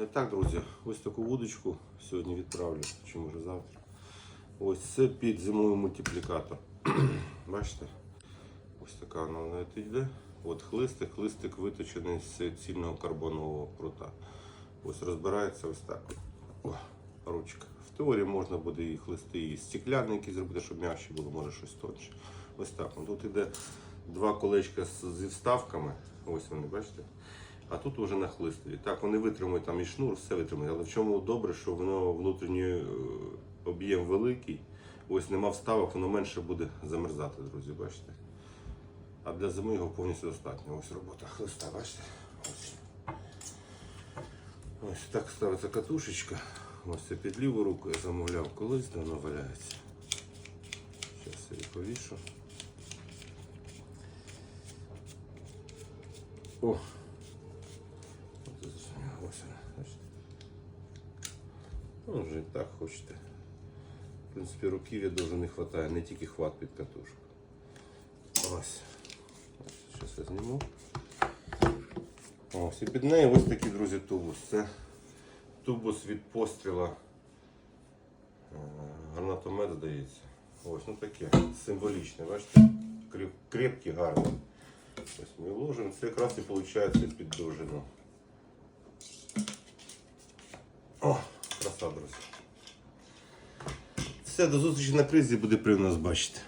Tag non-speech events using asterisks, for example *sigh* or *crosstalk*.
Е, Так, друзі, ось таку вудочку сьогодні відправлю, чи може завтра. Ось це під зимовий мультиплікатор. *clears throat* Бачите? Ось така вона навіть йде. От хлистик, хлистик виточений з цільного карбонового прута. Ось розбирається ось так. О, ручка. В теорії можна буде і хлисти, і стекляні які зробити, щоб м'якше було, може щось тонше. Ось так. Тут іде два колечка зі вставками. Ось вони, бачите? А тут вже на хлистові. Так, вони витримують там і шнур, все витримують. Але в чому добре, що воно внутрішній е, об'єм великий. Ось нема вставок, воно менше буде замерзати, друзі, бачите. А для зими його повністю достатньо. Ось робота хлиста, бачите? Ось. Ось так ставиться катушечка. Ось це під ліву руку я замовляв колись, де воно валяється. Зараз я її повішу. О! От ось вона, бачите? Ну, вже так хочете. В принципі, руків'я дуже не вистачає, не тільки хват під катушку. Ось. Зараз я зніму. Ось і під нею ось такий, друзі, тубус. Це тубус від постріла. е, Гранатомет, здається. Ось, ну таке. Символічне, бачите? Креп- Крепкий, гарний. Ось ми ложимо. Це якраз і виходить під довжину. О, друзі. Все, до зустрічі на кризі, буде приємно нас бачити.